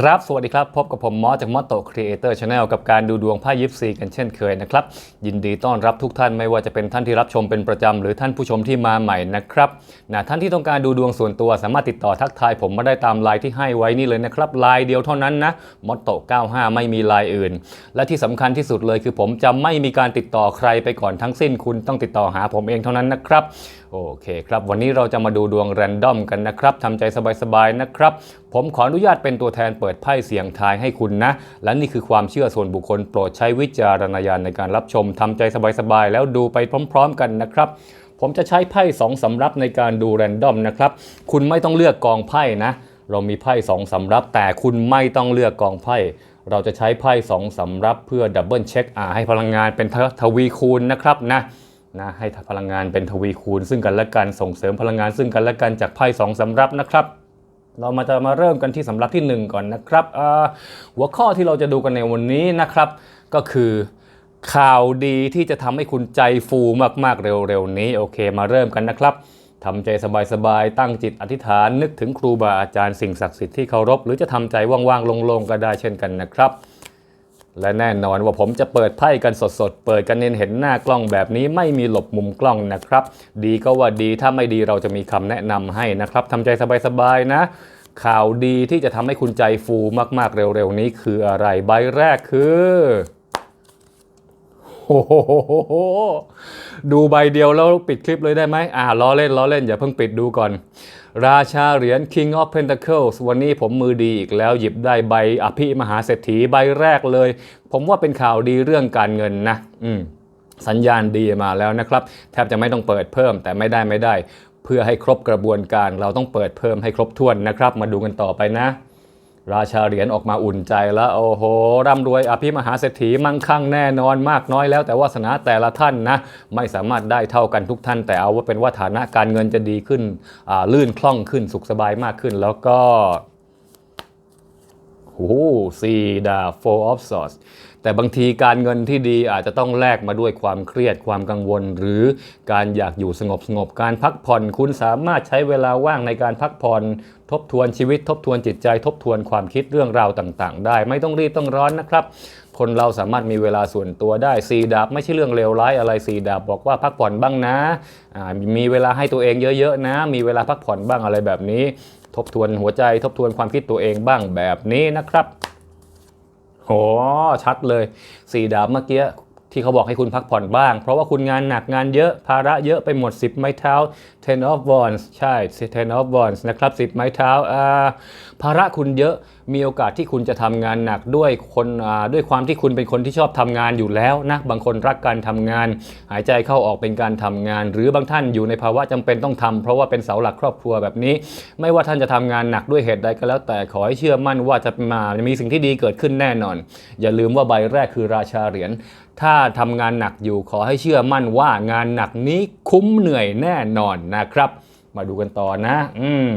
ครับ สวัสดีครับ พบกับผมมอสจากมอสโตครีเอเตอร์ชาแนลกับการดูดวงไพ่ยิปซีกันเช่นเคยนะครับ ยินดีต้อนรับทุกท่านไม่ว่าจะเป็นท่านที่รับชมเป็นประจำหรือท่านผู้ชมที่มาใหม่นะครับนะท่านที่ต้องการดูดวงส่วนตัวสามารถติดต่อทักทายผมมาได้ตามไลน์ที่ให้ไว้นี่เลยนะครับไลน์เดียวเท่านั้นนะมอสโต95 ไม่มีไลน์อื่น และที่สำคัญที่สุดเลยคือผมจะไม่มีการติดต่อใครไปก่อนทั้งสิ้นคุณต้องติดต่อหาผมเองเท่านั้นนะครับโอเคครับวันนี้เราจะมาดูดวงแรนดอมกันนะครับทำใจสบายๆนะครับ ผมขออนุญาตเป็นตัวแทนเปิดไพ่เสียงทายให้คุณนะ และนี่คือความเชื่อส่วนบุคคลโปรดใช้วิจารณญาณในการรับชมทำใจสบายๆ แล้วดูไปพร้อม ๆ กันนะครับผมจะใช้ไพ่สองสำรับในการดูแรนดอมนะครับ คุณไม่ต้องเลือกกองไพ่นะ เรามีไพ่สองสำรับแต่คุณไม่ต้องเลือกกองไพ่ เราจะใช้ไพ่สองสำรับเพื่อดับเบิลเช็คอ่าให้พลังงานเป็นทวีคูณนะครับนะนะให้พลังงานเป็นทวีคูณ ซึ่งกันและกันส่งเสริมพลังงานซึ่งกันและกันจากไพ่สองสำรับนะครับ เรามาจะมาเริ่มกันที่สำรับที่ 1 ก่อนนะครับหัวข้อที่เราจะดูกันในวันนี้นะครับ ก็คือข่าวดีที่จะทำให้คุณใจฟูมากๆเร็วๆนี้โอเค มาเริ่มกันนะครับทำใจสบายๆ ตั้งจิตอธิษฐานนึกถึงครูบาอาจารย์สิ่งศักดิ์สิทธิ์ที่เคารพ หรือจะทำใจว่างๆ โล่งๆ ก็ได้เช่นกันนะครับ และแน่นอนว่าผมจะเปิดไพ่กันสดๆ เปิดกันเน้นเห็นหน้ากล้องแบบนี้ไม่มีหลบมุมกล้องนะครับ ดีก็ว่าดีถ้าไม่ดีเราจะมีคำแนะนำให้นะครับทำใจสบายๆนะ ข่าวดีที่จะทำให้คุณใจฟูมากๆเร็วๆนี้คืออะไรใบแรกคือ โหดูใบเดียวแล้วปิดคลิปเลยได้ไหมอ่าล้อเล่นล้อเล่น อย่าเพิ่งปิดดูก่อน ราชาเหรียญ King of Pentacles วันนี้ผมมือดีอีกแล้วหยิบได้ใบอภิมหาเศรษฐีใบแรกเลย ผมว่าเป็นข่าวดีเรื่องการเงินนะ อืมสัญญาณดีมาแล้วนะครับ แทบจะไม่ต้องเปิดเพิ่มแต่ไม่ได้ไม่ได้ เพื่อให้ครบกระบวนการเราต้องเปิดเพิ่มให้ครบถ้วนนะครับ มาดูกันต่อไปนะ ราชาเหรียญออกมาอุ่นใจแล้วโอ้โหร่ำรวยอภิมหาเศรษฐีมั่งคั่งแน่นอนมากน้อยแล้ว แต่วาสนาแต่ละท่านนะไม่สามารถได้เท่ากันทุกท่าน แต่เอาว่าเป็นว่าฐานะการเงินจะดีขึ้นลื่นคล่องขึ้นสุขสบายมากขึ้น แล้วก็โอ้โหซีดา four of swords แต่บางทีการเงินที่ดีอาจจะต้องแลกมาด้วยความเครียดความกังวล หรือการอยากอยู่สงบสงบการพักผ่อน คุณสามารถใช้เวลาว่างในการพักผ่อน ทบทวนชีวิตทบทวนจิตใจ ทบทวนความคิดเรื่องราวต่าง ๆ ได้ ไม่ต้องรีบต้องร้อนนะครับ คนเราสามารถมีเวลาส่วนตัวได้สีดาบไม่ใช่เรื่องเลวร้ายอะไรสีดาบบอกว่าพักผ่อนบ้างนะมีเวลาให้ตัวเองเยอะๆนะ มีเวลาพักผ่อนบ้างอะไรแบบนี้ ทบทวนหัวใจ ทบทวนความคิดตัวเองบ้างแบบนี้นะครับโหชัดเลยสี่ดาบเมื่อกี้ ที่เขาบอกให้คุณพักผ่อนบ้าง เพราะว่าคุณงานหนักงานเยอะภาระเยอะไปหมด 10 ไม้เท้า ten of wands ใช่ ten of wands นะครับ 10 ไม้เท้าภาระคุณเยอะมีโอกาสที่คุณจะทำงานหนักด้วยคนด้วยความที่คุณเป็นคนที่ชอบทำงานอยู่แล้วนะบางคนรักการทำงาน หายใจเข้าออกเป็นการทำงาน หรือบางท่านอยู่ในภาวะจำเป็นต้องทำเพราะว่าเป็นเสาหลักครอบครัวแบบนี้ ไม่ว่าท่านจะทำงานหนักด้วยเหตุใดก็แล้ว แต่ขอให้เชื่อมั่นว่าจะมามีสิ่งที่ดีเกิดขึ้นแน่นอน อย่าลืมว่าใบแรกคือราชาเหรียญ ถ้าทำงานหนักอยู่ขอให้เชื่อมั่นว่างานหนักนี้คุ้มเหนื่อยแน่นอนนะครับ มาดูกันต่อนะ อืม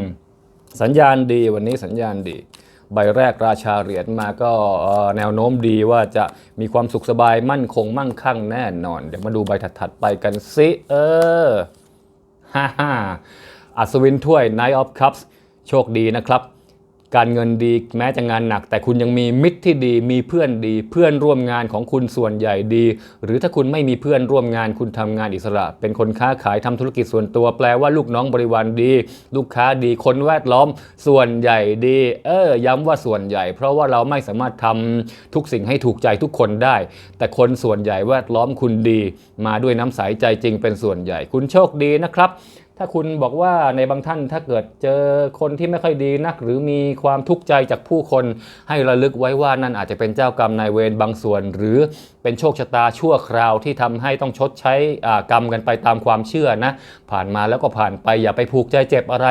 สัญญาณดีวันนี้สัญญาณดี ใบแรกราชาเหรียญมาก็แนวโน้มดีว่าจะมีความสุขสบายมั่นคงมั่งคั่งแน่นอน เดี๋ยวมาดูใบถัดๆไปกันสิเออฮ่าฮ่าอัศวินถ้วย Knight of Cups โชคดีนะครับ การเงินดีแม้จะงานหนัก แต่คุณยังมีมิตรที่ดี มีเพื่อนดี เพื่อนร่วมงานของคุณส่วนใหญ่ดี หรือถ้าคุณไม่มีเพื่อนร่วมงานคุณทำงานอิสระ เป็นคนค้าขายทำธุรกิจส่วนตัว แปลว่าลูกน้องบริวารดี ลูกค้าดีคนแวดล้อม ส่วนใหญ่ดี เออ ย้ำว่าส่วนใหญ่ เพราะว่าเราไม่สามารถทำทุกสิ่งให้ถูกใจทุกคนได้ แต่คนส่วนใหญ่แวดล้อมคุณดี มาด้วยน้ำใสใจจริงเป็นส่วนใหญ่ คุณโชคดีนะครับ ถ้าคุณบอกว่าในบางท่านถ้าเกิดเจอคนที่ไม่ค่อยดีนัก หรือมีความทุกข์ใจจากผู้คนให้ระลึกไว้ว่านั่นอาจจะเป็นเจ้ากรรมนายเวรบางส่วน หรือเป็นโชคชะตาชั่วคราวที่ทำให้ต้องชดใช้กรรมกันไปตามความเชื่อนะ ผ่านมาแล้วก็ผ่านไปอย่าไปผูกใจเจ็บอะไร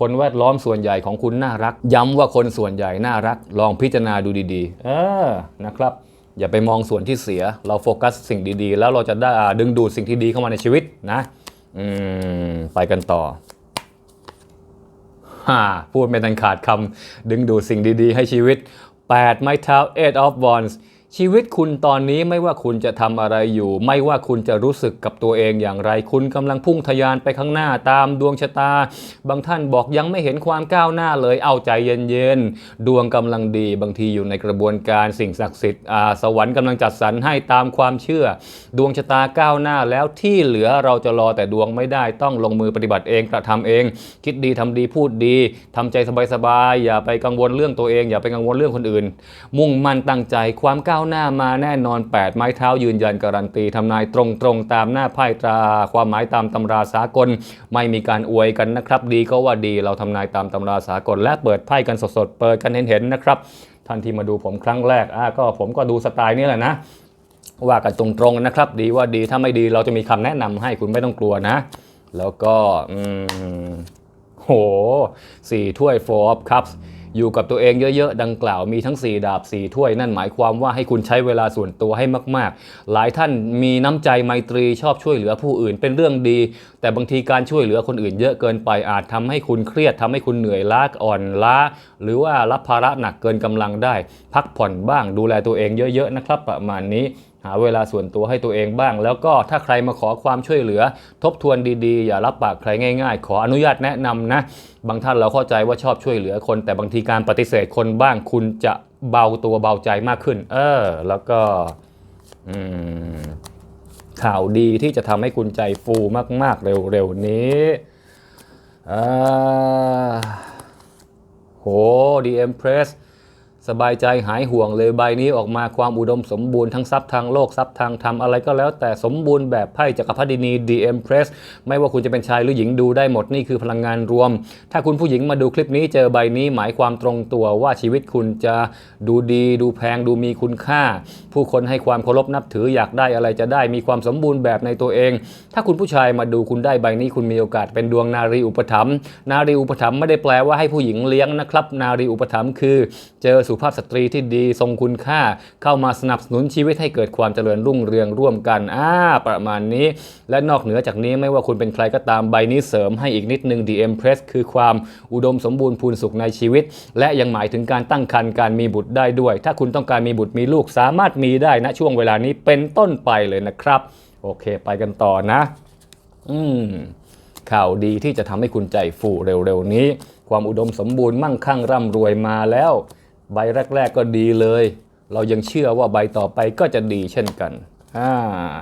คนแวดล้อมส่วนใหญ่ของคุณน่ารัก ย้ำว่าคนส่วนใหญ่น่ารัก ลองพิจารณาดูดีๆ เออนะครับ อย่าไปมองส่วนที่เสีย เราโฟกัสสิ่งดีๆ แล้วเราจะได้ดึงดูดสิ่งที่ดีเข้ามาในชีวิตนะ อืม ไปกันต่อฮ่าพูดไม่ทันขาดคำดึงดูดสิ่งดีๆ ให้ชีวิต 8 ไม้เท้า 8 of wands ชีวิตคุณตอนนี้ไม่ว่าคุณจะทำอะไรอยู่ ไม่ว่าคุณจะรู้สึกกับตัวเองอย่างไร คุณกำลังพุ่งทะยานไปข้างหน้าตามดวงชะตา บางท่านบอกยังไม่เห็นความก้าวหน้าเลยเอาใจเย็นๆดวงกำลังดีบางทีอยู่ในกระบวนการสิ่งศักดิ์สิทธิ์อาสวรรค์กำลังจัดสรรให้ตามความเชื่อ ดวงชะตาก้าวหน้าแล้วที่เหลือเราจะรอแต่ดวงไม่ได้ต้องลงมือปฏิบัติเองกระทำเอง คิดดีทำดีพูดดีทำใจสบายๆอย่าไปกังวลเรื่องตัวเอง อย่าไปกังวลเรื่องคนอื่น มุ่งมั่นตั้งใจความก้าวหน้ามาแน่นอน 8 ไม้เท้ายืนยันการันตีทำนายตรงๆตามหน้าไพ่ตราความหมายตามตำราสากล ไม่มีการอวยกันนะครับ ดีก็ว่าดีเราทำนายตามตำราสากล และเปิดไพ่กันสดๆ เปิดกันเห็นๆนะครับท่านที่มาดูผมครั้งแรกอะก็ผมก็ดูสไตล์นี้แหละนะว่ากันตรงๆนะครับ ดีว่าดีถ้าไม่ดีเราจะมีคำแนะนำให้คุณไม่ต้องกลัวนะ แล้วก็อืมโหสี่ถ้วย four of cups อยู่กับตัวเองเยอะๆ ดังกล่าวมีทั้ง 4 ดาบ 4 ถ้วย นั่นหมายความว่าให้คุณใช้เวลาส่วนตัวให้มากๆ หลายท่านมีน้ำใจไมตรีชอบช่วยเหลือผู้อื่นเป็นเรื่องดี แต่บางทีการช่วยเหลือคนอื่นเยอะเกินไปอาจทำให้คุณเครียดทำให้คุณเหนื่อยล้าอ่อนล้า หรือว่ารับภาระหนักเกินกำลังได้ พักผ่อนบ้างดูแลตัวเองเยอะๆนะครับประมาณนี้ หาเวลาส่วนตัวให้ตัวเองบ้าง แล้วก็ถ้าใครมาขอความช่วยเหลือ ทบทวนดีๆ อย่ารับปากใครง่าย ๆ ขออนุญาตแนะนำนะ บางท่านเราเข้าใจว่าชอบช่วยเหลือคน แต่บางทีการปฏิเสธคนบ้าง คุณจะเบาตัวเบาใจมากขึ้น เออ แล้วก็ข่าวดีที่จะทำให้คุณใจฟูมาก ๆ เร็ว ๆ นี้อ่าโห The Empress สบายใจหายห่วงเลยใบนี้ออกมาความอุดมสมบูรณ์ทั้งทรัพย์ทางโลกทรัพย์ทางธรรมอะไรก็แล้วแต่สมบูรณ์แบบไพ่จักรพรรดินี The Empress ไม่ว่าคุณจะเป็นชายหรือหญิงดูได้หมดนี่คือพลังงานรวม ถ้าคุณผู้หญิงมาดูคลิปนี้เจอใบนี้หมายความตรงตัวว่าชีวิตคุณจะดูดี ดูแพงดูมีคุณค่า ผู้คนให้ความเคารพนับถืออยากได้อะไรจะได้มีความสมบูรณ์แบบในตัวเอง ถ้าคุณผู้ชายมาดูคุณได้ใบนี้คุณมีโอกาสเป็นดวงนารีอุปถัมภ์นารีอุปถัมภ์ไม่ได้แปลว่าให้ผู้หญิงเลี้ยงนะครับ นารีอุปถัมภ์คือเจอสุภาพสตรีที่ดีทรงคุณค่า เข้ามาสนับสนุนชีวิตให้เกิดความเจริญรุ่งเรืองร่วมกันอ่าประมาณนี้ และนอกเหนือจากนี้ไม่ว่าคุณเป็นใครก็ตามใบนี้เสริมให้อีกนิดนึง The Empress คือความอุดมสมบูรณ์พูนสุขในชีวิต และยังหมายถึงการตั้งครรภ์การมีบุตรได้ด้วย ถ้าคุณต้องการมีบุตรมีลูกสามารถมีได้ณช่วงเวลานี้เป็นต้นไปเลยนะครับ โอเค ไปกันต่อนะ อืมข่าวดีที่จะทำให้คุณใจฟูเร็วๆนี้ ความอุดมสมบูรณ์มั่งคั่งร่ำรวยมาแล้ว ใบแรก ๆ ก็ดีเลย เรายังเชื่อว่าใบต่อไปก็จะดีเช่นกันอ่า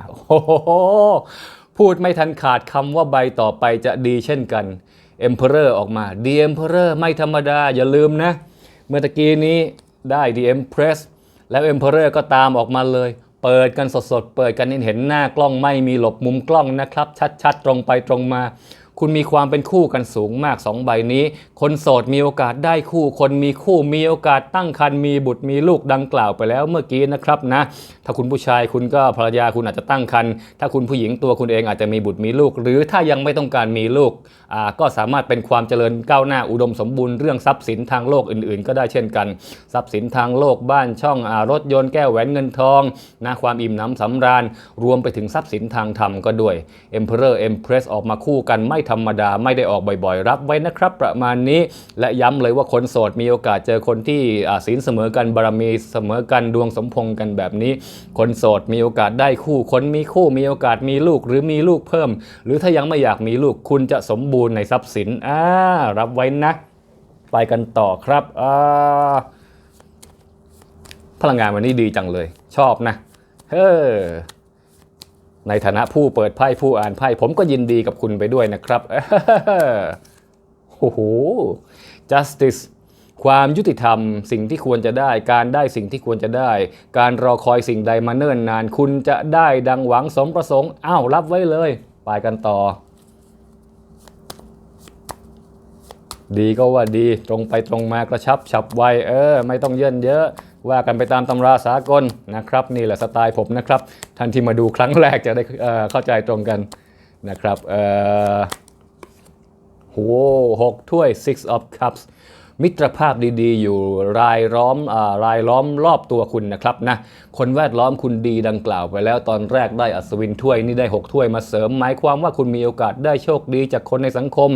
โอ้โหพูดไม่ทันขาดคำว่าใบต่อไปจะดีเช่นกัน Emperor ออกมา The Emperor ไม่ธรรมดาอย่าลืมนะ เมื่อตะกี้นี้ได้ The Empress แล้ว Emperor ก็ตามออกมาเลย เปิดกันสดๆ เปิดกันเห็นหน้ากล้องไม่มีหลบมุมกล้องนะครับ ชัดๆ ตรงไปตรงมา คุณมีความเป็นคู่กันสูงมาก 2 ใบนี้ คนโสดมีโอกาสได้คู่ คนมีคู่มีโอกาสตั้งครรภ์มีบุตรมีลูกดังกล่าวไปแล้วเมื่อกี้นะครับนะ ถ้าคุณผู้ชายคุณก็ภรรยาคุณอาจจะตั้งครรภ์ถ้าคุณผู้หญิงตัวคุณเองอาจจะมีบุตรมีลูก หรือถ้ายังไม่ต้องการมีลูกก็สามารถเป็นความเจริญก้าวหน้าอุดมสมบูรณ์เรื่องทรัพย์สินทางโลกอื่น ๆ ก็ได้เช่นกัน ทรัพย์สินทางโลกบ้านช่องอรถยนต์แก้วแหวนเงินทองนะความอิ่มหน้ำสำราญ รวมไปถึงทรัพย์สินทางธรรมก็ด้วย Emperor Empress ออกมาคู่กันไม่ธรรมดาไม่ได้ออกบ่อยๆ รับไว้นะครับ ประมาณนี้และย้ำเลยว่าคนโสดมีโอกาสเจอคนที่ศีลเสมอกันบารมีเสมอกันดวงสมพงกันแบบนี้ คนโสดมีโอกาสได้คู่คนมีคู่มีโอกาสมีลูกหรือมีลูกเพิ่ม หรือถ้ายังไม่อยากมีลูกคุณจะสมบูรณ์ในทรัพย์สินอ่ารับไว้นะ ไปกันต่อครับอ่าพลังงานวันนี้ดีจังเลย ชอบนะ เฮ้อ ในฐานะผู้เปิดไพ่ผู้อ่านไพ่ผมก็ยินดีกับคุณไปด้วยนะครับโอ้โห justice ความยุติธรรมสิ่งที่ควรจะได้ การได้สิ่งที่ควรจะได้ การรอคอยสิ่งใดมาเนิ่นนาน คุณจะได้ดังหวังสมประสงค์อ้าวรับไว้เลย ไปกันต่อ ดีก็ว่าดีตรงไปตรงมากระชับฉับไวเออ ไม่ต้องเยินเยอะ ว่ากันไปตามตำราสากลนะครับ นี่แหละสไตล์ผมนะครับ ท่านที่มาดูครั้งแรกจะได้เข้าใจตรงกันนะครับเอ่อโหหกถ้วย six of cups มิตรภาพดีๆ อยู่รายล้อมอรายล้อมรอบตัวคุณนะครับนะคนแวดล้อมคุณดีดังกล่าวไปแล้วตอนแรกได้อัศวินถ้วยนี่ได้ 6 ถ้วยมาเสริม หมายความว่าคุณมีโอกาสได้โชคดีจากคนในสังคม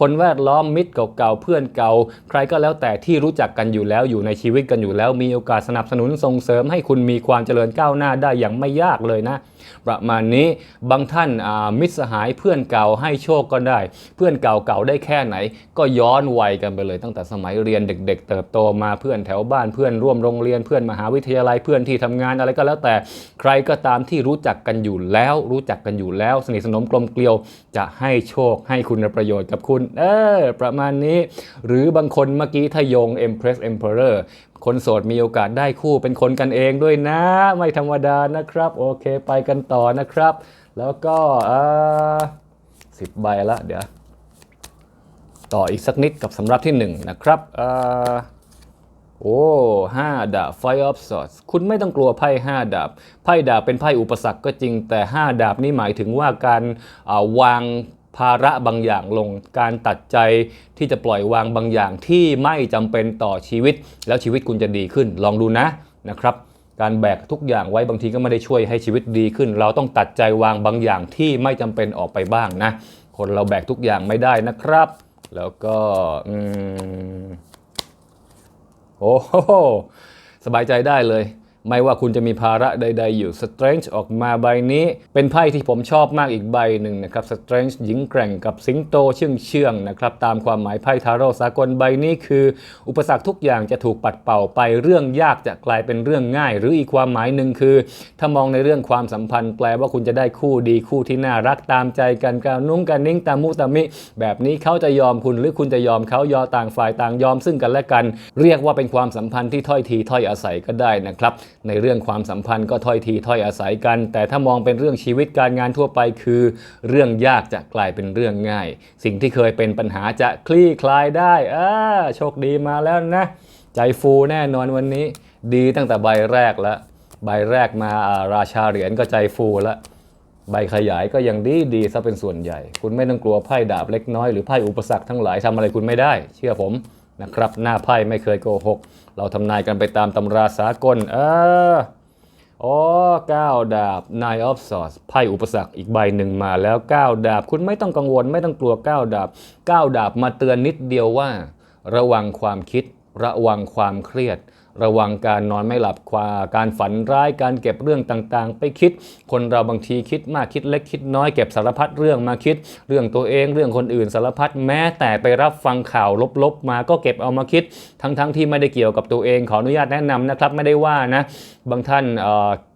คนแวดล้อมมิตรเก่าๆเพื่อนเก่า ใครก็แล้วแต่ที่รู้จักกันอยู่แล้วอยู่ในชีวิตกันอยู่แล้ว มีโอกาสสนับสนุนส่งเสริมให้คุณมีความเจริญก้าวหน้าได้อย่างไม่ยากเลยนะ ประมาณนี้บางท่านมิตรสหายเพื่อนเก่าให้โชคก็ได้ เพื่อนเก่าเก่าได้แค่ไหน ก็ย้อนวัยกันไปเลยตั้งแต่สมัยเรียนเด็ก ๆ เติบโตมาเพื่อนแถวบ้านเพื่อนร่วมโรงเรียนเพื่อนมหาวิทยาลัยเพื่อนที่ทำงานอะไรก็แล้วแต่ใครก็ตามที่รู้จักกันอยู่แล้ว รู้จักกันอยู่แล้ว สนิทสนมกลมเกลียวจะให้โชคให้คุณประโยชน์กับคุณ เออประมาณนี้ หรือบางคนเมื่อกี้ถ้าโยง Empress Emperor คนโสดมีโอกาสได้คู่เป็นคนกันเองด้วยนะ ไม่ธรรมดานะครับ โอเคไปกันต่อนะครับ แล้วก็สิบใบละเดี๋ยว ต่ออีกสักนิดกับสำรับที่ 1 นะครับอ่าโอ้ห้าดาบ Fire of Swords คุณไม่ต้องกลัวไพ่ห้าดาบ ไพ่ดาบเป็นไพ่อุปสรรคก็จริง แต่ 5 ดาบนี่หมายถึงว่าการาวาง ภาระบางอย่างลง การตัดใจที่จะปล่อยวางบางอย่างที่ไม่จำเป็นต่อชีวิต แล้วชีวิตคุณจะดีขึ้น ลองดูนะนะครับการแบกทุกอย่างไว้บางทีก็ไม่ได้ช่วยให้ชีวิตดีขึ้น เราต้องตัดใจวางบางอย่างที่ไม่จำเป็นออกไปบ้างนะ คนเราแบกทุกอย่างไม่ได้นะครับ แล้วก็อโอ้โหสบายใจได้เลย ไม่ว่าคุณจะมีภาระใด ๆ อยู่ Strange ออกมาใบนี้ เป็นไพ่ที่ผมชอบมากอีกใบหนึ่งนะครับ Strange หญิงแกร่งกับสิงโตเชื่องเชื่องนะครับ ตามความหมายไพ่ทาโร่สากลใบนี้คือ อุปสรรคทุกอย่างจะถูกปัดเป่าไปเรื่องยากจะกลายเป็นเรื่องง่าย หรืออีกความหมายหนึ่งคือ ถ้ามองในเรื่องความสัมพันธ์แปลว่าคุณจะได้คู่ดีคู่ที่น่ารักตามใจกันการนุ่งกันนิ่งตามมุตามิ แบบนี้เขาจะยอมคุณหรือคุณจะยอมเขายอต่างฝ่ายต่างยอมซึ่งกันและกัน เรียกว่าเป็นความสัมพันธ์ที่ถ้อยทีถ้อยอาศัยก็ได้นะครับ ในเรื่องความสัมพันธ์ก็ถ้อยทีถ้อยอาศัยกัน แต่ถ้ามองเป็นเรื่องชีวิตการงานทั่วไปคือ เรื่องยากจะกลายเป็นเรื่องง่าย สิ่งที่เคยเป็นปัญหาจะคลี่คลายได้อ่าโชคดีมาแล้วนะ ใจฟูแน่นอนวันนี้ ดีตั้งแต่ใบแรกแล้วใบแรกมาราชาเหรียญก็ใจฟูแล้วใบขยายก็ยังดีดีซะเป็นส่วนใหญ่ คุณไม่ต้องกลัวไพ่ดาบเล็กน้อยหรือไพ่อุปสรรคทั้งหลายทำอะไรคุณไม่ได้ เชื่อผม นะครับ หน้าไพ่ไม่เคยโกหก เราทำนายกันไปตามตำราสากล เอออ๋อ9ดาบ Nine of Swords ไพ่อุปสรรคอีกใบหนึ่งมาแล้ว 9 ดาบ คุณไม่ต้องกังวลไม่ต้องกลัว 9 ดาบ 9 ดาบมาเตือนนิดเดียวว่า ระวังความคิด ระวังความเครียด ระวังการนอนไม่หลับควาการฝันร้ายการเก็บเรื่องต่างๆ ไปคิด คนเราบางทีคิดมากคิดเล็กคิดน้อยเก็บสารพัดเรื่องมาคิด เรื่องตัวเองเรื่องคนอื่นสารพัดแม้แต่ไปรับฟังข่าวลบๆมาก็เก็บเอามาคิด ทั้งๆที่ไม่ได้เกี่ยวกับตัวเองขออนุญาตแนะนำนะครับไม่ได้ว่านะ บางท่าน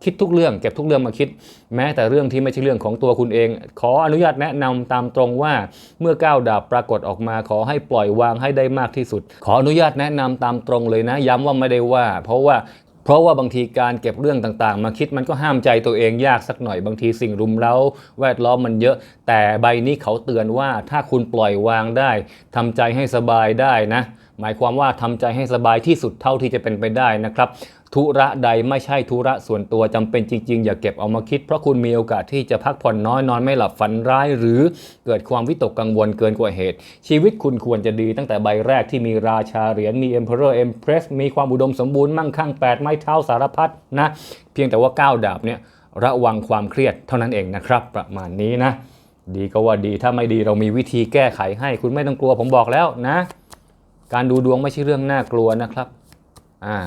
คิดทุกเรื่อง เก็บทุกเรื่องมาคิด แม้แต่เรื่องที่ไม่ใช่เรื่องของตัวคุณเอง ขออนุญาตแนะนำตามตรงว่าเมื่อก้าวดาบปรากฏออกมา ขอให้ปล่อยวางให้ได้มากที่สุด ขออนุญาตแนะนำตามตรงเลยนะ ย้ำว่าไม่ได้ว่า เพราะว่าเพราะว่าบางทีการเก็บเรื่องต่างๆ มาคิดมันก็ห้ามใจตัวเองยากสักหน่อยบางทีสิ่งรุมเร้า แวดล้อมมันเยอะ แต่ใบนี้เขาเตือนว่าถ้าคุณปล่อยวางได้ทำใจให้สบายได้นะ หมายความว่าทำใจให้สบายที่สุดเท่าที่จะเป็นไปได้นะครับธุระใดไม่ใช่ธุระส่วนตัวจำเป็นจริง ๆ อย่าเก็บเอามาคิด เพราะคุณมีโอกาสที่จะพักผ่อนน้อยนอนไม่หลับฝันร้าย หรือเกิดความวิตกกังวลเกินกว่าเหตุ ชีวิตคุณควรจะดีตั้งแต่ใบแรกที่มีราชาเหรียญมี Emperor Empress มีความอุดมสมบูรณ์มั่งคั่ง8ไม้เท้าสารพัดนะ เพียงแต่ว่า 9 ดาบเนี่ยระวังความเครียดเท่านั้นเองนะครับ ประมาณนี้นะ ดีก็ว่าดีถ้าไม่ดีเรามีวิธีแก้ไขให้คุณไม่ต้องกลัวผมบอกแล้วนะ การดูดวงไม่ใช่เรื่องน่ากลัวนะครับ อ่า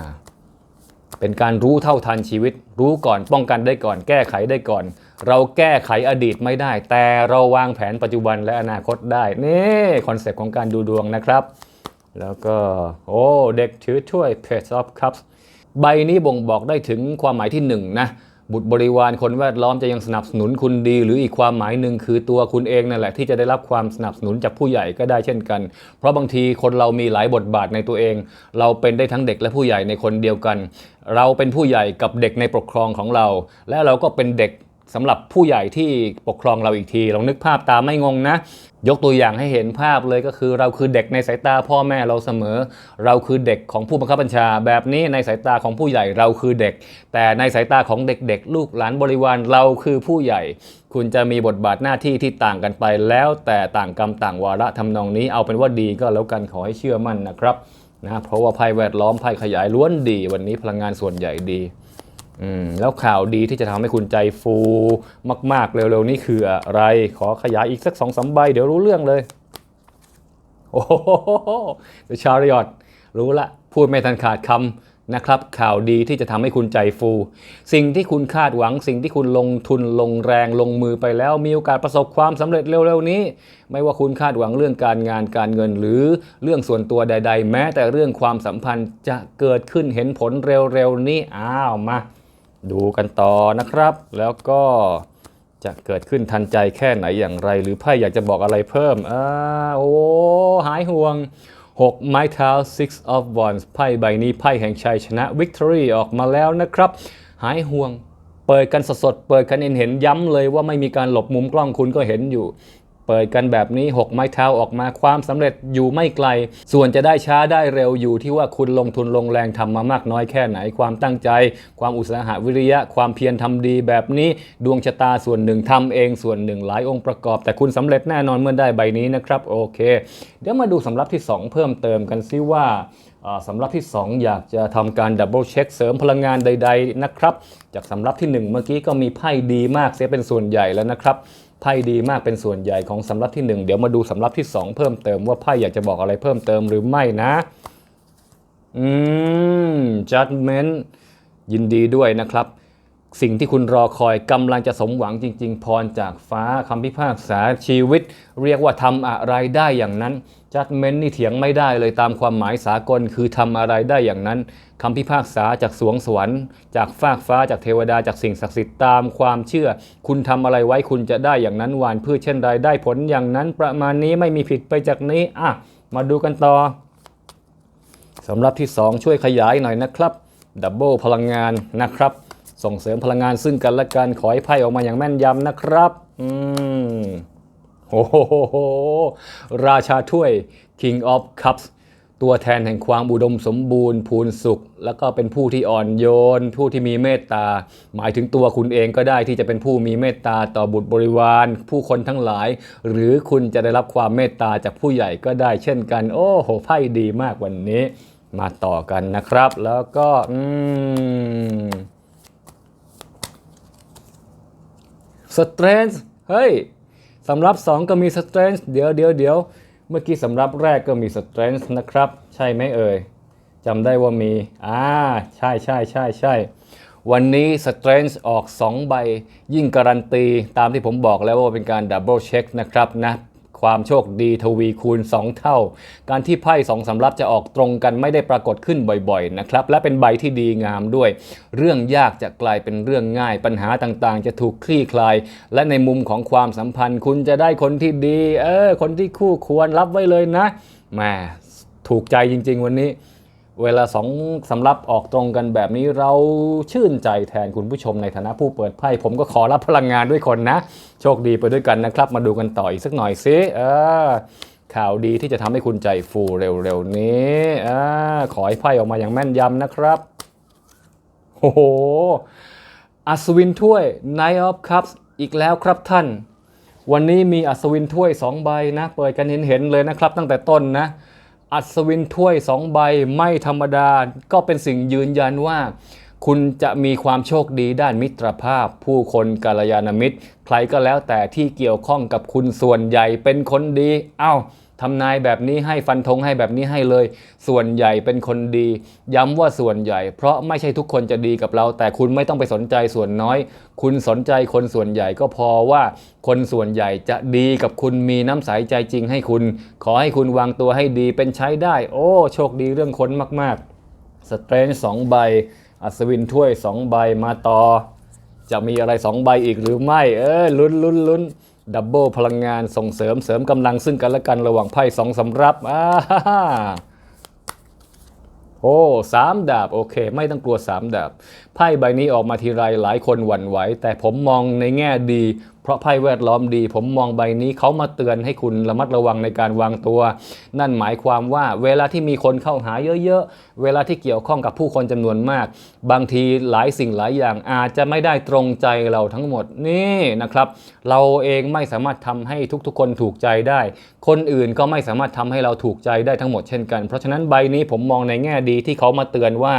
เป็นการรู้เท่าทันชีวิต รู้ก่อนป้องกันได้ก่อน แก้ไขได้ก่อน เราแก้ไขอดีตไม่ได้ แต่เราวางแผนปัจจุบันและอนาคตได้ นี่คอนเซปต์ของการดูดวงนะครับ แล้วก็ โอ้ เด็กถือถ้วย Page of Cups ใบนี้บ่งบอกได้ถึงความหมายที่หนึ่งนะ บุตรบริวารคนแวดล้อมจะยังสนับสนุนคุณดี หรืออีกความหมายหนึ่งคือตัวคุณเองนั่นแหละที่จะได้รับความสนับสนุนจากผู้ใหญ่ก็ได้เช่นกัน เพราะบางทีคนเรามีหลายบทบาทในตัวเอง เราเป็นได้ทั้งเด็กและผู้ใหญ่ในคนเดียวกัน เราเป็นผู้ใหญ่กับเด็กในปกครองของเรา และเราก็เป็นเด็ก สำหรับผู้ใหญ่ที่ปกครองเราอีกทีลองนึกภาพตามไม่งงนะ ยกตัวอย่างให้เห็นภาพเลยก็คือเราคือเด็กในสายตาพ่อแม่เราเสมอ เราคือเด็กของผู้บังคับบัญชา แบบนี้ในสายตาของผู้ใหญ่เราคือเด็ก แต่ในสายตาของเด็กๆ ลูกหลานบริวารเราคือผู้ใหญ่ คุณจะมีบทบาทหน้าที่ที่ต่างกันไป แล้วแต่ต่างกรรมต่างวาระทำนองนี้เอาเป็นว่าดีก็แล้วกันขอให้เชื่อมั่นนะครับนะเพราะว่าไพ่แวดล้อมไพ่ขยายล้วนดี วันนี้พลังงานส่วนใหญ่ดี อืมแล้วข่าวดีที่จะทำให้คุณใจฟูมาก ๆ เร็ว ๆ นี้คืออะไร ขอขยายอีกสักสองสามใบเดี๋ยวรู้เรื่องเลย โอ้โหเชาริอตรู้ละ พูดไม่ทันขาดคำนะครับ ข่าวดีที่จะทำให้คุณใจฟู สิ่งที่คุณคาดหวัง สิ่งที่คุณลงทุนลงแรงลงมือไปแล้ว มีโอกาสประสบความสำเร็จเร็ว ๆ นี้ ไม่ว่าคุณคาดหวังเรื่องการงานการเงินหรือเรื่องส่วนตัวใด ๆ แม้แต่เรื่องความสัมพันธ์จะเกิดขึ้นเห็นผลเร็ว ๆ นี้อ้าวมา ดูกันต่อนะครับ แล้วก็จะเกิดขึ้นทันใจแค่ไหนอย่างไร หรือไพ่อยากจะบอกอะไรเพิ่มอ่าโอ้หายห่วง 6 ไม้เท้า six of wands ไพ่ใบนี้ไพ่แห่งชัยชนะ victory ออกมาแล้วนะครับ หายห่วง เปิดกันสดๆ เปิดกันเห็นเห็นย้ำเลยว่าไม่มีการหลบมุมกล้องคุณก็เห็นอยู่ ปิดกันแบบนี้ 6 ไม้เท้าออกมาความสำเร็จอยู่ไม่ไกล ส่วนจะได้ช้าได้เร็วอยู่ที่ว่าคุณลงทุนลงแรงทำมามากน้อยแค่ไหน ความตั้งใจ ความอุตสาหะวิริยะ ความเพียรทำดีแบบนี้ ดวงชะตาส่วนหนึ่งทำเองส่วนหนึ่งหลายองค์ประกอบ แต่คุณสำเร็จแน่นอนเมื่อได้ใบนี้นะครับโอเค เดี๋ยวมาดูสำรับที่ 2 เพิ่มเติมกันซิว่าอ่าสำรับที่ 2 อยากจะทำการดับเบิลเช็คเสริมพลังงานใด ๆ นะครับ จากสำรับที่ 1 เมื่อกี้ก็มีไพ่ดีมากเสียเป็นส่วนใหญ่แล้วนะครับ ไพ่ดีมากเป็นส่วนใหญ่ของสำรับที่ 1 เดี๋ยวมาดูสำรับที่ 2 เพิ่มเติมว่าไพ่อยากจะบอกอะไรเพิ่มเติมหรือไม่นะ อืม judgment ยินดีด้วยนะครับ สิ่งที่คุณรอคอยกำลังจะสมหวังจริง ๆ พรจากฟ้าคำพิพากษาชีวิต เรียกว่าทำอะไรได้อย่างนั้น judgment นี่เถียงไม่ได้เลยตามความหมายสากลคือทำอะไรได้อย่างนั้นคำพิพากษาจากสวงสวรรค์ จากฟากฟ้าจากเทวดาจากสิ่งศักดิ์สิทธิ์ตามความเชื่อ คุณทำอะไรไว้คุณจะได้อย่างนั้นหวานพืชเช่นใดได้ผลอย่างนั้น ประมาณนี้ไม่มีผิดไปจากนี้อะมาดูกันต่อสำหรับที่ 2 ช่วยขยายหน่อยนะครับดับเบิลพลังงานนะครับ ส่งเสริมพลังงานซึ่งกันและกันขอให้ไพ่ออกมาอย่างแม่นยำนะครับ อืมโอ้โห ราชาถ้วย King of Cups ตัวแทนแห่งความอุดมสมบูรณ์พูนสุข แล้วก็เป็นผู้ที่อ่อนโยน ผู้ที่มีเมตตา หมายถึงตัวคุณเองก็ได้ที่จะเป็นผู้มีเมตตาต่อบุตรบริวาร ผู้คนทั้งหลาย หรือคุณจะได้รับความเมตตาจากผู้ใหญ่ก็ได้เช่นกัน โอ้โหไพ่ดีมากวันนี้ มาต่อกันนะครับ แล้วก็อืม สเตรน g ์เฮ้ยสำรับ 2 ก็มีสเตรน g ์เดี๋ยวเดี๋ยวเดี๋ยวเมื่อกี้สำรับแรกก็มีสเตรน g ์นะครับ ใช่ไหมเอ่ยจำได้ว่ามีอ่าใช่ใช่ใช่ใช่วันนี้สเตรน g ์ออก 2 ใบ ยิ่งการันตี ตามที่ผมบอกแล้วว่าเป็นการดับเบิลเช็คนะครับนะ ความโชคดีทวีคูณ 2 เท่า การที่ไพ่สองสำรับจะออกตรงกันไม่ได้ปรากฏขึ้นบ่อยๆนะครับและเป็นใบที่ดีงามด้วย เรื่องยากจะกลายเป็นเรื่องง่าย ปัญหาต่างๆ จะถูกคลี่คลาย และในมุมของความสัมพันธ์ คุณจะได้คนที่ดี เออคนที่คู่ควรรับไว้เลยนะแหมถูกใจจริง ๆ วันนี้ เวลาสองสำรับออกตรงกันแบบนี้เราชื่นใจแทนคุณผู้ชมในฐานะผู้เปิดไพ่ผมก็ขอรับพลังงานด้วยคนนะ โชคดีไปด้วยกันนะครับ มาดูกันต่ออีกสักหน่อยสิเออข่าวดีที่จะทำให้คุณใจฟูเร็วๆนี้อขอให้ไพ่ออกมาอย่างแม่นยำนะครับโอ้โหอัศวินถ้วย Knight of Cups อีกแล้วครับท่าน วันนี้มีอัศวินถ้วย 2 ใบนะ เปิดกันเห็นๆเลยนะครับ ตั้งแต่ต้นนะ อัศวินถ้วย2ใบไม่ธรรมดา ก็เป็นสิ่งยืนยันว่า คุณจะมีความโชคดีด้านมิตรภาพ ผู้คนกาลยานมิตร ใครก็แล้วแต่ที่เกี่ยวข้องกับคุณส่วนใหญ่เป็นคนดี เอ้า ทำนายแบบนี้ให้ฟันธงให้แบบนี้ให้เลย ส่วนใหญ่เป็นคนดี ย้ำว่าส่วนใหญ่ เพราะไม่ใช่ทุกคนจะดีกับเรา แต่คุณไม่ต้องไปสนใจส่วนน้อย คุณสนใจคนส่วนใหญ่ก็พอว่าคนส่วนใหญ่จะดีกับคุณมีน้ำใสใจจริงให้คุณ ขอให้คุณวางตัวให้ดีเป็นใช้ได้ โอ้ โชคดีเรื่องคนมาก ๆ สเตรนจ์สองใบ อัศวินถ้วยสองใบมาต่อ จะมีอะไร2ใบอีกหรือไม่ เออลุ้นลุ้นลุ้น ดับเบิลพลังงานส่งเสริมเสริมกำลังซึ่งกันและกันระหว่างไพ่สองสำรับอ่าฮ่าฮ่าโอ้สามดาบ โอเค ไม่ต้องกลัวสามดาบ ไพ่ใบนี้ออกมาทีไรหลายคนหวั่นไหว แต่ผมมองในแง่ดี เพราะไพ่แวดล้อมดี ผมมองใบนี้เขามาเตือนให้คุณระมัดระวังในการวางตัว นั่นหมายความว่าเวลาที่มีคนเข้าหาเยอะๆ เวลาที่เกี่ยวข้องกับผู้คนจำนวนมาก บางทีหลายสิ่งหลายอย่างอาจจะไม่ได้ตรงใจเราทั้งหมดนี่นะครับ เราเองไม่สามารถทำให้ทุกๆ คนถูกใจได้ คนอื่นก็ไม่สามารถทำให้เราถูกใจได้ทั้งหมดเช่นกัน เพราะฉะนั้นใบนี้ผมมองในแง่ดีที่เขามาเตือนว่า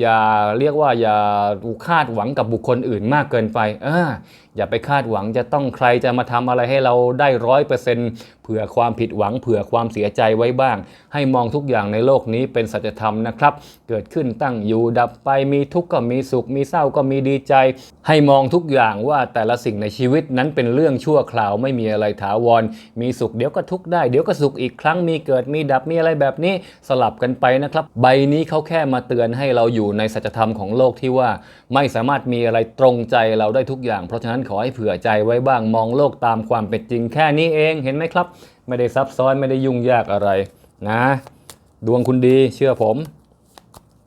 อย่าเรียกว่าอย่าคาดหวังกับบุคคลอื่นมากเกินไปเอ อย่าไปคาดหวังจะต้องใครจะมาทำอะไรให้เราได้ร้อยเปอร์เซ็นต์เผื่อความผิดหวังเผื่อความเสียใจไว้บ้าง ให้มองทุกอย่างในโลกนี้เป็นสัจธรรมนะครับ เกิดขึ้นตั้งอยู่ดับไปมีทุกข์ก็มีสุข มีเศร้าก็มีดีใจ ให้มองทุกอย่างว่าแต่ละสิ่งในชีวิตนั้นเป็นเรื่องชั่วคราวไม่มีอะไรถาวร มีสุขเดี๋ยวก็ทุกข์ได้เดี๋ยวก็สุขอีกครั้งมีเกิดมีดับมีอะไรแบบนี้สลับกันไปนะครับ ใบนี้เขาแค่มาเตือนให้เราอยู่ในสัจธรรมของโลกที่ว่า ไม่สามารถมีอะไรตรงใจเราได้ทุกอย่าง เพราะฉะนั้นขอให้เผื่อใจไว้บ้างมองโลกตามความเป็นจริงแค่นี้เองเห็นไหมครับ ไม่ได้ซับซ้อนไม่ได้ยุ่งยากอะไรนะ ดวงคุณดีเชื่อผม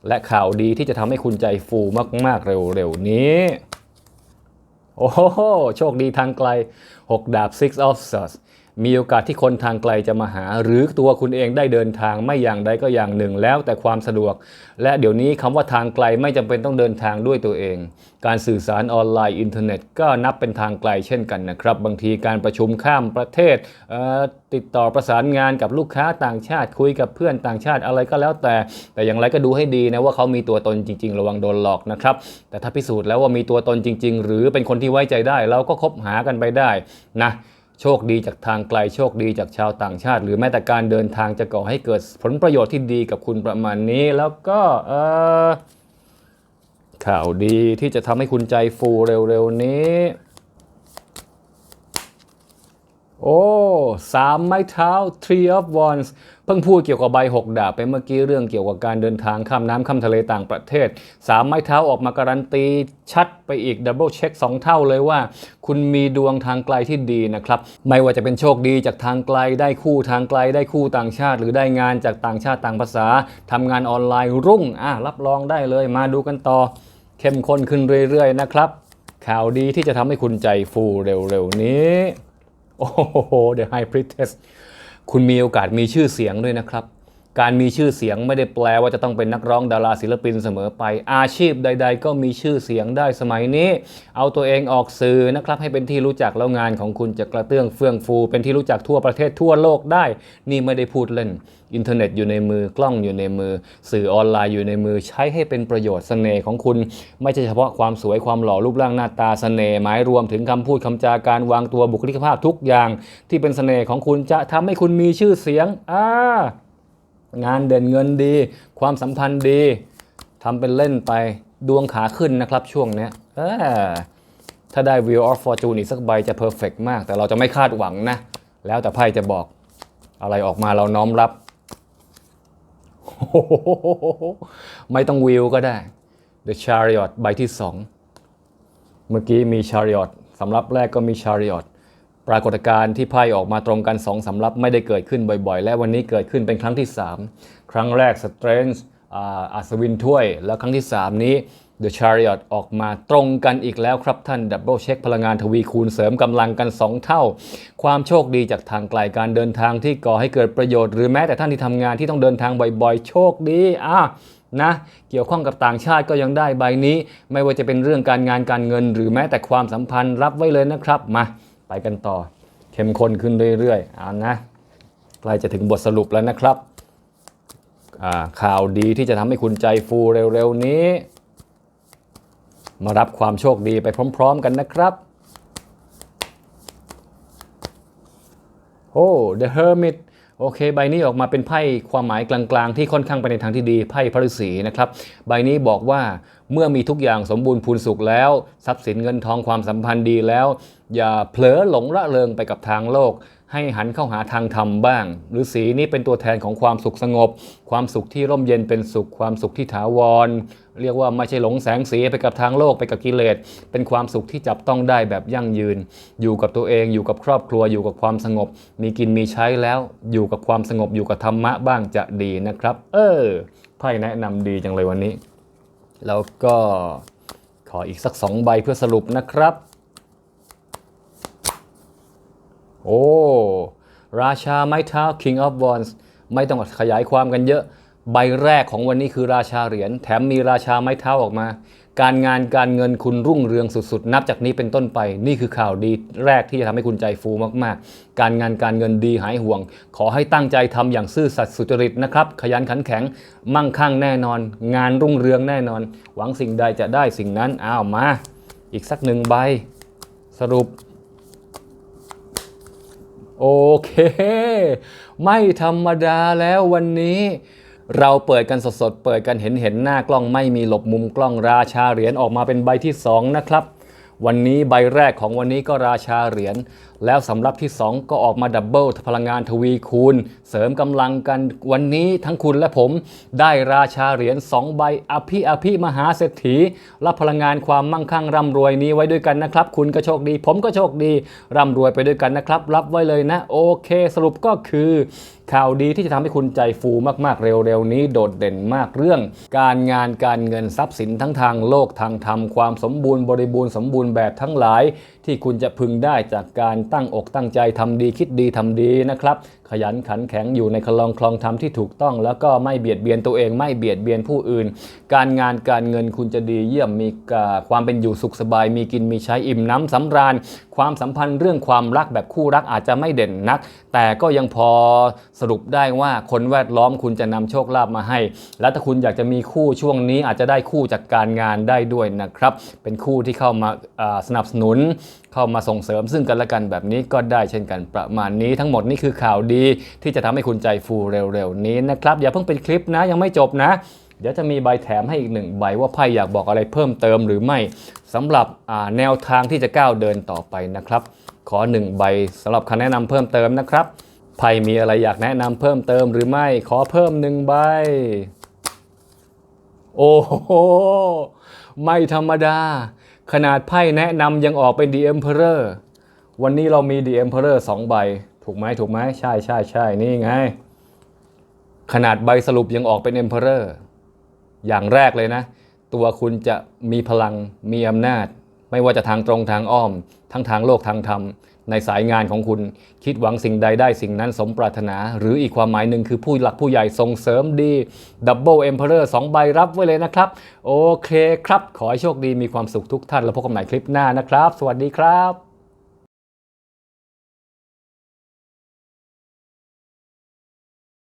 และข่าวดีที่จะทำให้คุณใจฟูมากๆเร็วๆนี้ โอ้โหโชคดีทางไกล 6 ดาบ Six of Swords มีโอกาสที่คนทางไกลจะมาหา หรือตัวคุณเองได้เดินทางไม่อย่างใดก็อย่างหนึ่งแล้วแต่ความสะดวก และเดี๋ยวนี้คำว่าทางไกลไม่จำเป็นต้องเดินทางด้วยตัวเอง การสื่อสารออนไลน์อินเทอร์เน็ต ก็นับเป็นทางไกลเช่นกันนะครับ บางทีการประชุมข้ามประเทศเติดต่อประสานงานกับลูกค้าต่างชาติคุยกับเพื่อนต่างชาติอะไรก็แล้วแต่ แต่อย่างไรก็ดูให้ดีนะว่าเขามีตัวตนจริง ๆ ระวังโดนหลอกนะครับแต่ถ้าพิสูจน์แล้วว่ามีตัวตนจริง ๆ หรือเป็นคนที่ไว้ใจได้เราก็คบหากันไปได้นะ โชคดีจากทางไกลโชคดีจากชาวต่างชาติ หรือแม้แต่การเดินทางจะก่อให้เกิดผลประโยชน์ที่ดีกับคุณประมาณนี้ แล้วก็เออข่าวดีที่จะทำให้คุณใจฟูเร็วๆนี้ โอ้สามไม้เท้า three of wands เพิ่งพูดเกี่ยวกับใบหกดาบไปเมื่อกี้เรื่องเกี่ยวกับการเดินทางข้ามน้ำข้ามทะเลต่างประเทศสามไม้เท้าออกมาการันตี ชัดไปอีกดับเบิลเช็คสองเท่าเลยว่า คุณมีดวงทางไกลที่ดีนะครับ ไม่ว่าจะเป็นโชคดีจากทางไกลได้คู่ทางไกลได้คู่ต่างชาติ หรือได้งานจากต่างชาติต่างภาษาทำงานออนไลน์รุ่งอะรับรองได้เลยมาดูกันต่อ เข้มข้นขึ้นเรื่อยๆนะครับข่าวดีที่จะทำให้คุณใจฟูเร็วๆนี้ โอ้โห The High Priestess คุณมีโอกาสมีชื่อเสียงด้วยนะครับ การมีชื่อเสียงไม่ได้แปลว่าจะต้องเป็นนักร้องดาราศิลปินเสมอไป อาชีพใด ๆ ก็มีชื่อเสียงได้สมัยนี้ เอาตัวเองออกสื่อนะครับให้เป็นที่รู้จักแล้วงานของคุณจะกระเตื้องเฟื่องฟู เป็นที่รู้จักทั่วประเทศทั่วโลกได้ นี่ไม่ได้พูดเล่น อินเทอร์เน็ตอยู่ในมือกล้องอยู่ในมือ สื่อออนไลน์อยู่ในมือ ใช้ให้เป็นประโยชน์เสน่ห์ของคุณ ไม่ใช่เฉพาะความสวยความหล่อรูปร่างหน้าตาเสน่ห์หมายรวมถึงคำพูดคำจาการวางตัวบุคลิกภาพทุกอย่าง ที่เป็นเสน่ห์ของคุณจะทำให้คุณมีชื่อเสียงอ่า งานเด่นเงินดี ความสัมพันธ์ดีทำเป็นเล่นไปดวงขาขึ้นนะครับช่วงเนี้ยถ้าได้ Wheel of Fortune อีกสักใบจะเพอร์เฟกมาก แต่เราจะไม่คาดหวังนะ แล้วแต่ไพ่จะบอกอะไรออกมาเราน้อมรับ ไม่ต้องวิวก็ได้ The Chariot ใบที่2เมื่อกี้มี Chariot สำรับแรกก็มี Chariot รากฏการณ์ที่ไพ่ออกมาตรงกัน2สำรับไม่ได้เกิดขึ้นบ่อยๆ และวันนี้เกิดขึ้นเป็นครั้งที่ 3 ครั้งแรก Strange อ่าอัศวินถ้วย แล้วครั้งที่ 3 นี้ The Chariot ออกมาตรงกันอีกแล้วครับท่านดับเบิลเช็คพลังงานทวีคูณเสริมกำลังกัน 2 เท่า ความโชคดีจากทางไกลการเดินทางที่ก่อให้เกิดประโยชน์หรือแม้แต่ท่านที่ทำงานที่ต้องเดินทางบ่อยๆ โชคดีอะนะเกี่ยวข้องกับต่างชาติก็ยังได้ใบนี้ ไม่ว่าจะเป็นเรื่องการงานการเงิน หรือแม้แต่ความสัมพันธ์รับไว้เลยนะครับมา ไปกันต่อเข้มข้นขึ้นเรื่อยๆเอานะใกล้จะถึงบทสรุปแล้วนะครับข่าวดีที่จะทำให้คุณใจฟูเร็วๆนี้ มารับความโชคดีไปพร้อมๆกันนะครับโอ้ The Hermit โอเค ใบนี้ออกมาเป็นไพ่ความหมายกลางๆ ที่ค่อนข้างไปในทางที่ดีไพ่พระฤาษีนะครับ ใบนี้บอกว่า เมื่อมีทุกอย่างสมบูรณ์พูนสุขแล้ว ทรัพย์สินเงินทองความสัมพันธ์ดีแล้ว อย่าเผลอหลงละเลงไปกับทางโลก ให้หันเข้าหาทางธรรมบ้างฤาษีนี้เป็นตัวแทนของความสุขสงบ ความสุขที่ร่มเย็นเป็นสุข ความสุขที่ถาวร เรียกว่าไม่ใช่หลงแสงสีไปกับทางโลกไปกับกิเลส เป็นความสุขที่จับต้องได้แบบยั่งยืน อยู่กับตัวเองอยู่กับครอบครัวอยู่กับความสงบ มีกินมีใช้แล้ว อยู่กับความสงบอยู่กับธรรมะบ้างจะดีนะครับ เออไพ่แนะนำดีจังเลยวันนี้ แล้วก็ขออีกสักสองใบเพื่อสรุปนะครับ โอ้ ราชาไม้เท้า King of Wands ไม่ต้องขยายความกันเยอะ ใบแรกของวันนี้คือราชาเหรียญ แถมมีราชาไม้เท้าออกมา การงานการเงินคุณรุ่งเรืองสุดๆ นับจากนี้เป็นต้นไป นี่คือข่าวดีแรกที่จะทำให้คุณใจฟูมากๆ การงานการเงินดีหายห่วง ขอให้ตั้งใจทำอย่างซื่อสัตย์สุจริตนะครับ ขยันขันแข็ง มั่งคั่งแน่นอน งานรุ่งเรืองแน่นอน หวังสิ่งใดจะได้สิ่งนั้นอ้าวมา อีกสักหนึ่งใบ สรุปโอเค ไม่ธรรมดาแล้ววันนี้ เราเปิดกันสดๆ เปิดกันเห็นเห็นหน้ากล้องไม่มีหลบมุมกล้องราชาเหรียญออกมาเป็นใบที่ 2 นะครับ วันนี้ใบแรกของวันนี้ก็ราชาเหรียญ แล้วสำรับที่ 2 ก็ออกมาดับเบิลพลังงานทวีคูณ เสริมกำลังกันวันนี้ทั้งคุณและผมได้ราชาเหรียญ2ใบอภิอภิมหาเศรษฐี รับพลังงานความมั่งคั่งร่ำรวยนี้ไว้ด้วยกันนะครับ คุณก็โชคดี ผมก็โชคดีร่ำรวยไปด้วยกันนะครับ รับไว้เลยนะ โอเค สรุปก็คือข่าวดีที่จะทำให้คุณใจฟูมากๆ เร็วๆ นี้โดดเด่นมากเรื่อง การงานการเงินทรัพย์สินทั้งทางโลกทางธรรมความสมบูรณ์บริบูรณ์สมบูรณ์แบบทั้งหลายที่คุณจะพึงได้จากการตั้งอกตั้งใจทำดีคิดดีทำดีนะครับ ขยันขันแข็งอยู่ในคลองคลองธรรมที่ถูกต้อง แล้วก็ไม่เบียดเบียนตัวเอง ไม่เบียดเบียนผู้อื่น การงานการเงินคุณจะดีเยี่ยมมีความเป็นอยู่สุขสบาย มีกินมีใช้อิ่มน้ำสำราญ ความสัมพันธ์เรื่องความรักแบบคู่รักอาจจะไม่เด่นนัก แต่ก็ยังพอสรุปได้ว่าคนแวดล้อมคุณจะนำโชคลาภมาให้ และถ้าคุณอยากจะมีคู่ช่วงนี้อาจจะได้คู่จากการงานได้ด้วยนะครับ เป็นคู่ที่เข้ามาสนับสนุน เข้ามาส่งเสริมซึ่งกันและกันแบบนี้ก็ได้เช่นกันประมาณนี้ทั้งหมดนี่คือข่าวดี ที่จะทำให้คุณใจฟูเร็วๆนี้นะครับอย่าเพิ่งเป็นคลิปนะยังไม่จบนะ เดี๋ยวจะมีใบแถมให้อีกหนึ่งใบว่าไพ่อยากบอกอะไรเพิ่มเติมหรือไม่สำหรับแนวทางที่จะก้าวเดินต่อไปนะครับ ขอหนึ่งใบสำหรับคำแนะนำเพิ่มเติมนะครับไพ่มีอะไรอยากแนะนำเพิ่มเติมหรือไม่ขอเพิ่มหนึ่งใบ โอ้โห ไม่ธรรมดา ขนาดไพ่แนะนำยังออกเป็น The Emperor วันนี้เรามี The Emperor สองใบ ถูกไหมถูกไหมใช่ใช่ใช่นี่ไง ขนาดใบสรุปยังออกเป็น Emperor อย่างแรกเลยนะ ตัวคุณจะมีพลังมีอำนาจ ไม่ว่าจะทางตรงทางอ้อม ทั้งทางโลกทางธรรม ในสายงานของคุณคิดหวังสิ่งใดได้สิ่งนั้นสมปรารถนา หรืออีกความหมายหนึ่งคือผู้หลักผู้ใหญ่ส่งเสริมดีดับเบิลเอ็มเพอเรอร์สองใบรับไว้เลยนะครับ โอเคครับ ขอให้โชคดีมีความสุขทุกท่าน แล้วพบกันใหม่คลิปหน้านะครับ สวัสดีครับ